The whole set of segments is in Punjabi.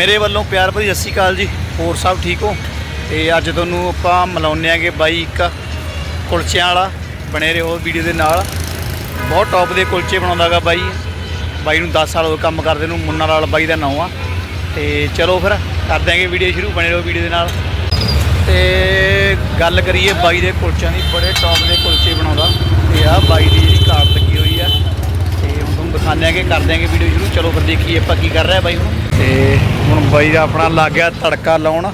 ਮੇਰੇ ਵੱਲੋਂ ਪਿਆਰ ਭਰੀ ਸਤਿ ਸ਼੍ਰੀ ਅਕਾਲ ਜੀ। ਹੋਰ ਸਭ ਠੀਕ ਹੋ? ਤੇ ਅੱਜ ਤੁਹਾਨੂੰ ਆਪਾਂ ਮਿਲਾਉਂਦੇ ਆਂਗੇ ਬਾਈ ਇੱਕ ਕੁਲਚਿਆਂ ਵਾਲਾ ਬਣੇ ਰਹੋ ਵੀਡੀਓ ਦੇ ਨਾਲ। ਬਹੁਤ ਟੌਪ ਦੇ ਕੁਲਚੇ ਬਣਾਉਂਦਾਗਾ ਬਾਈ। ਬਾਈ ਨੂੰ 10 ਸਾਲ ਹੋ ਕੰਮ ਕਰਦੇ ਨੂੰ, ਮੁੰਨਾ ਲਾਲ ਬਾਈ ਦਾ ਨਾਮ ਆ। ਤੇ ਚਲੋ ਫਿਰ ਕਰ ਦਿਆਂਗੇ ਵੀਡੀਓ ਸ਼ੁਰੂ, ਬਣੇ ਰਹੋ ਵੀਡੀਓ ਦੇ ਨਾਲ। ਤੇ ਗੱਲ ਕਰੀਏ ਬਾਈ ਦੇ ਕੁਲਚਿਆਂ ਦੀ, ਬੜੇ ਟੌਪ ਦੇ ਕੁਲਚੇ ਬਣਾਉਂਦਾ। ਤੇ ਆ ਬਾਈ ਦੀ ਜਿਹੜੀ ਕਾਰਡ ਲੱਗੀ ਹੋਈ ਆ। ਤੇ ਹੁਣ ਤੁਹਾਨੂੰ ਦਿਖਾਉਂਦੇ ਆਂਗੇ ਕਰ ਦਿਆਂਗੇ ਵੀਡੀਓ ਸ਼ੁਰੂ। ਚਲੋ ਫਿਰ ਦੇਖੀਏ ਆਪਾਂ ਕੀ ਕਰ ਰਿਹਾ ਬਾਈ ਹੁਣ। ਤੇ ਹੁਣ ਬਾਈ ਦਾ ਆਪਣਾ ਲੱਗ ਗਿਆ ਤੜਕਾ ਲਾਉਣ।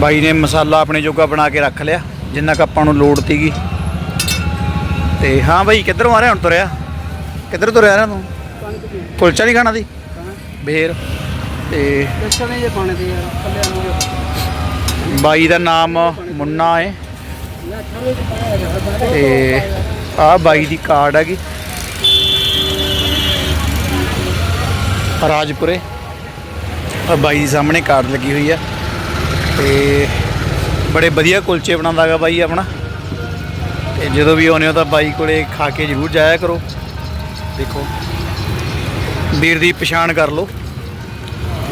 ਬਾਈ ਨੇ ਮਸਾਲਾ ਆਪਣੇ ਜੋਗਾ ਬਣਾ ਕੇ ਰੱਖ ਲਿਆ ਜਿੰਨਾ ਕੁ ਆਪਾਂ ਨੂੰ ਲੋੜ ਤੀਗੀ। ਤੇ ਹਾਂ ਬਾਈ ਕਿੱਧਰੋਂ ਆ ਰਿਹਾ ਹੁਣ ਤੁਰਿਆ? ਕਿੱਧਰ ਤੁਰਿਆ ਰਿਹਾ ਤੂੰ? ਕੁਲਚਾ ਨਹੀਂ ਖਾਣਾ ਦੀ? ਬੇਰ। ਤੇ ਬਾਈ ਦਾ ਨਾਮ ਮੁੰਨਾ ਹੈ ਤੇ ਆਹ ਬਾਈ ਦੀ ਕਾਰਡ ਹੈਗੀ। ਰਾਜਪੁਰੇ। ਆ ਬਾਈ ਦੇ ਸਾਹਮਣੇ ਕਾਰਡ ਲੱਗੀ ਹੋਈ ਆ। ਤੇ ਬੜੇ ਵਧੀਆ ਕੁਲਚੇ ਬਣਾਉਂਦਾ ਹੈਗਾ ਬਾਈ ਆਪਣਾ। ਤੇ ਜਦੋਂ ਵੀ ਆਉਂਦੇ ਹੋ ਤਾਂ ਬਾਈ ਕੋਲੇ ਖਾ ਕੇ ਜ਼ਰੂਰ ਜਾਇਆ ਕਰੋ। ਦੇਖੋ, ਵੀਰ ਦੀ ਪਛਾਣ ਕਰ ਲਓ।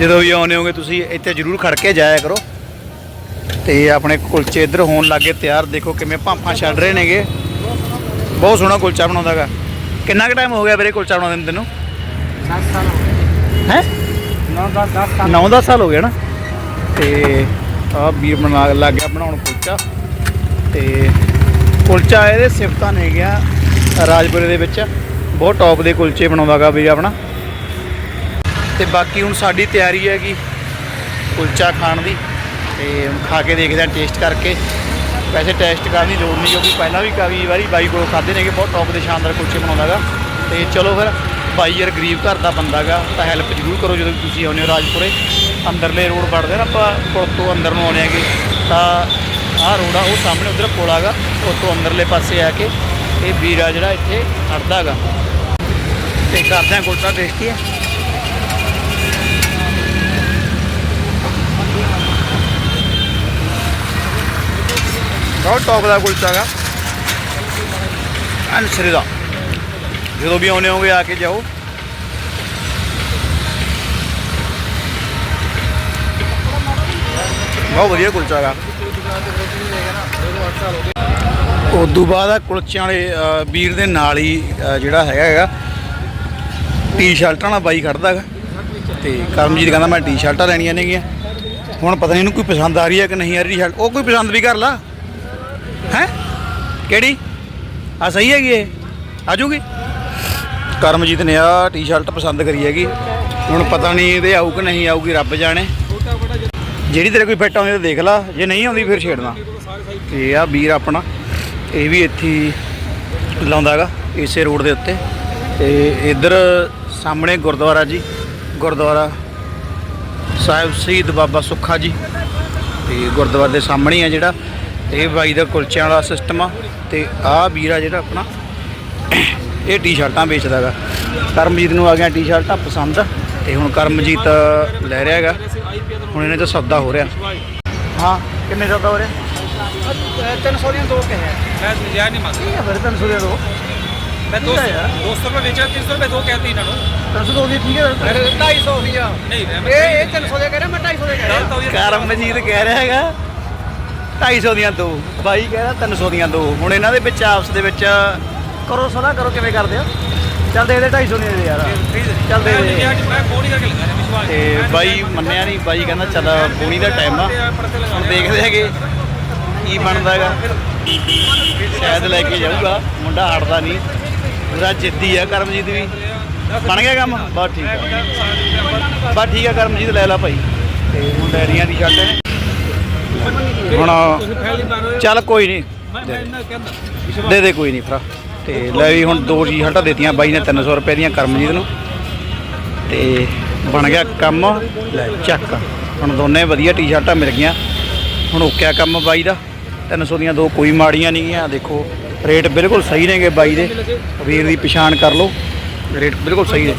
ਜਦੋਂ ਵੀ ਆਉਂਦੇ ਹੋਗੇ ਤੁਸੀਂ ਇੱਥੇ ਜ਼ਰੂਰ ਖੜ ਕੇ ਜਾਇਆ ਕਰੋ। ਤੇ ਆਪਣੇ ਕੁਲਚੇ ਇੱਧਰ ਹੋਣ ਲੱਗੇ ਤਿਆਰ। ਦੇਖੋ ਕਿਵੇਂ ਭਾਂਪਾਂ ਛੱਡ ਰਹੇ ਨੇਗੇ। ਬਹੁਤ ਸੋਹਣਾ ਕੁਲਚਾ ਬਣਾਉਂਦਾਗਾ ਕਿੰਨਾ ਕੁ ਟਾਈਮ ਹੋ ਗਿਆ ਵੀਰੇ ਕੁਲਚਾ ਬਣਾਉਂਦੇ ਨੂੰ ਤੈਨੂੰ? 10 ਸਾਲ ਹੋ ਗਏ। ਹੈ? 9 10 10 ਸਾਲ। 9-10 ਸਾਲ ਹੋ ਗਏ ਨਾ? ਤੇ ਆ ਵੀਰ ਬਣਾ ਲੱਗ ਗਿਆ ਬਣਾਉਣ ਕੁਲਚਾ। ਤੇ ਕੁਲਚਾ ਇਹਦੇ ਸਿਫਤਾਂ ਨੇ ਗਿਆ ਰਾਜਪੁਰੇ ਦੇ ਵਿੱਚ। ਬਹੁਤ ਟੌਪ ਦੇ ਕੁਲਚੇ ਬਣਾਉਂਦਾਗਾ ਵੀਰ ਆਪਣਾ। ਤੇ ਬਾਕੀ ਹੁਣ ਸਾਡੀ ਤਿਆਰੀ ਹੈਗੀ ਕੁਲਚਾ ਖਾਣ ਦੀ। ਤੇ ਹੁਣ ਖਾ ਕੇ ਦੇਖਦੇ ਹਾਂ ਟੇਸਟ ਕਰਕੇ। ਵੈਸੇ ਟੈਸਟ ਕਰਨ ਦੀ ਲੋੜ ਨਹੀਂ ਕਿਉਂਕਿ ਪਹਿਲਾਂ ਵੀ ਕਾਫੀ ਵਾਰੀ ਬਾਈ ਕੋਲੋਂ ਖਾਦੇ ਨੇਗੇ। ਬਹੁਤ ਟੌਪ ਦੇ ਸ਼ਾਨਦਾਰ ਕੁਲਚੇ ਬਣਾਉਂਦਾਗਾ। ਤੇ ਚਲੋ ਫਿਰ ਬਾਈ ਯਾਰ, ਗਰੀਬ ਘਰ ਦਾ ਬੰਦਾਗਾ ਤਾਂ ਹੈਲਪ ਜ਼ਰੂਰ ਕਰੋ ਜਦੋਂ ਤੁਸੀਂ ਆਉਂਦੇ ਹੋ ਰਾਜਪੁਰੇ। ਅੰਦਰਲੇ ਰੋਡ ਵੜਦੇ ਨਾ, ਆਪਾਂ ਪੁਲ ਤੋਂ ਅੰਦਰ ਨੂੰ ਆਉਂਦੇ ਆਂਗੇ ਤਾਂ ਆਹ ਰੋਡ ਆ, ਉਹ ਸਾਹਮਣੇ ਉਧਰ ਪੁਲ ਆਗਾ ਉਸ ਤੋਂ ਅੰਦਰਲੇ ਪਾਸੇ ਆ ਕੇ ਇਹ ਵੀਰਾ ਜਿਹੜਾ ਇੱਥੇ ਖੜਦਾ ਹੈਗਾ। ਤੇ ਕਰਦੇ ਹਾਂ ਕੁਲਚਾ ਟੇਸਟੀ ਹੈ। ਬਹੁਤ ਟੌਪ ਦਾ ਕੁਲਚਾ ਹੈਗਾ। ਐਨ ਦਾ। ਜਦੋਂ ਵੀ ਆਉਨੇ ਹੋਗੇ ਆ ਕੇ ਜਾਓ। ਬਹੁਤ ਵਧੀਆ ਕੁਲਚਾ ਹੈਗਾ। ਉਦੋਂ ਬਾਅਦ ਆ ਕੁਲਚਿਆਂ ਵਾਲੇ ਵੀਰ ਦੇ ਨਾਲ ਹੀ ਜਿਹੜਾ ਹੈਗਾ ਹੈਗਾ। ਟੀ-ਸ਼ਰਟਾਂ ਨਾਲ ਬਾਈ ਖੜਦਾ ਹੈਗਾ। ਤੇ ਕਰਮਜੀਤ ਕਹਿੰਦਾ, ਮੈਂ ਟੀ-ਸ਼ਰਟਾਂ ਲੈਣੀਆਂ ਨੇਗੀਆਂ। ਹੁਣ ਪਤਾ ਨਹੀਂ ਇਹਨੂੰ ਕੋਈ ਪਸੰਦ ਆ ਰਹੀ ਹੈ ਕਿ ਨਹੀਂ ਆ ਰਹੀ ਟੀ-ਸ਼ਰਟ ਉਹ ਕੋਈ ਪਸੰਦ ਵੀ ਕਰ ਲਾ। ਹੈ? ਕਿਹੜੀ? ਆ ਸਹੀ ਹੈਗੀ ਇਹ। ਆ ਜੂਗੀ ਕਰਮਜੀਤ ਨੇ ਆ ਟੀ-ਸ਼ਰਟ ਪਸੰਦ ਕਰੀ ਹੈਗੀ। ਹੁਣ ਪਤਾ ਨਹੀਂ ਇਹਦੇ ਆਊ ਕਿ ਨਹੀਂ ਆਊਗੀ, ਰੱਬ ਜਾਣੇ। ਜਿਹੜੀ ਤੇਰੇ ਕੋਈ ਫਿੱਟ ਆਉਂਦੀ ਤਾਂ ਦੇਖ ਲਾ, ਜੇ ਨਹੀਂ ਆਉਂਦੀ ਫਿਰ ਛੇੜਨਾ। ਤੇ ਆ ਵੀਰ ਆਪਣਾ, ਇਹ ਵੀ ਇੱਥੇ ਲਾਉਂਦਾ ਹੈਗਾ, ਇਸੇ ਰੋਡ ਦੇ ਉੱਤੇ। ਤੇ ਇੱਧਰ ਸਾਹਮਣੇ ਗੁਰਦੁਆਰਾ ਜੀ, ਗੁਰਦੁਆਰਾ ਸਾਹਿਬ ਸ਼ਹੀਦ ਬਾਬਾ ਸੁੱਖਾ ਜੀ। ਤੇ ਗੁਰਦੁਆਰੇ ਦੇ ਸਾਹਮਣੇ ਆ ਜਿਹੜਾ, ਇਹ ਬਾਈ ਦਾ ਕੁਲਚਿਆਂ ਵਾਲਾ ਸਿਸਟਮ ਆ। ਤੇ ਆਹ ਆ ਜਿਹੜਾ ਆਪਣਾ ਇਹ ਟੀ-ਸ਼ਰਟਾਂ ਵੇਚਦਾ ਹੈਗਾ ਕਰਮਜੀਤ ਨੂੰ ਆ ਗਿਆ ਟੀ-ਸ਼ਰਟਾਂ ਪਸੰਦ ਤੇ ਹੁਣ ਕਰਮਜੀਤ ਲੈ ਰਿਹਾ ਹੈਗਾ ਹੁਣ ਇਹਨੇ ਤਾਂ ਸੌਦਾ ਹੋ ਰਿਹਾ ਹਾਂ ਕਿੰਨੇ ਸੌਦਾ ਹੋ ਰਿਹਾ 300 ਦੀਆਂ ਦੋ ਕਹੇ मैं नजायज नहीं मांग ਇਹ ਫਿਰ 300 ਦੇ ਦੋ मैं दो ठीक है यार। दो सौ रुपये बेचा तीन सौ रुपये दो कहती ना 300 ਦੋ ਦੀ ਠੀਕ ਹੈ ਅਰੇ 250 ਦੀਆਂ नहीं मैं ਇਹ ਇਹ 300 ਦੇ ਕਹਿ ਰਿਹਾ ਮੈਂ 250 ਦੇ ਕਹਿ ਰਿਹਾ गलत हो गया ਕਰਮਜੀਤ ਕਹਿ ਰਿਹਾ ਹੈਗਾ 250 ਦੀਆਂ ਦੋ ਬਾਈ ਕਹਿ ਰਿਹਾ 300 ਦੀਆਂ ਦੋ ਹੁਣ ਇਹਨਾਂ ਦੇ ਵਿੱਚ ਆਪਸ ਦੇ ਵਿੱਚ ਕਰੋ ਸੁਣਾ ਕਰੋ, ਕਿਵੇਂ ਕਰਦੇ ਆ ਚੱਲ ਦੇ ਦੇ 250 ਨਹੀਂ ਦੇ ਯਾਰ। ਚੱਲ ਦੇ ਦੇ। ਤੇ ਬਾਈ ਮੰਨਿਆ ਨਹੀਂ, ਬਾਈ ਕਹਿੰਦਾ ਚੱਲ, ਬੋਣੀ ਦਾ ਟਾਈਮ ਆ। ਹੁਣ ਦੇਖਦੇ ਹੈਗੇ ਕੀ ਬਣਦਾ ਸ਼ਾਇਦ ਲੈ ਕੇ ਜਾਊਗਾ, ਮੁੰਡਾ ਹਟਦਾ ਨਹੀਂ। ਪੂਰਾ ਜਿੱਦੀ ਆ ਕਰਮਜੀਤ ਵੀ। ਬਣ ਗਿਆ ਕੰਮ? ਬਸ ਠੀਕ ਆ। ਬਸ ਠੀਕ ਆ, ਕਰਮਜੀਤ ਲੈ ਲੈ ਭਾਈ। ਤੇ ਹੁਣ ਡੈਰੀਆਂ ਦੀ ਛੱਡ ਨੇ ਹੁਣ ਚੱਲ ਕੋਈ ਨਹੀਂ। ਦੇ ਦੇ ਕੋਈ ਨਹੀਂ ਭਰਾ। ਤੇ ਲੈ ਵੀ ਹੁਣ ਦੋ ਜੀ ਹਟਾ ਦਿੱਤੀਆਂ, ਬਾਈ ਨੇ 300 ਰੁਪਏ ਦੀਆਂ ਕਰਮਜੀਤ ਨੂੰ। ਤੇ ਬਣ ਗਿਆ ਕੰਮ, ਲੈ ਚੱਕ। ਹੁਣ ਦੋਨੇ ਵਧੀਆ ਟੀ-ਸ਼ਰਟਾਂ ਮਿਲ ਗਈਆਂ। ਹੁਣ ਓਕਿਆ ਕੰਮ ਬਾਈ ਦਾ। 300 ਦੀਆਂ ਦੋ ਕੋਈ ਮਾੜੀਆਂ ਨਹੀਂ ਗੀਆਂ ਦੇਖੋ, ਰੇਟ ਬਿਲਕੁਲ ਸਹੀ ਨੇਗੇ ਬਾਈ ਦੇ। ਵੀਰ ਦੀ ਪਛਾਣ ਕਰ ਲਓ। ਰੇਟ ਬਿਲਕੁਲ ਸਹੀ ਨੇ।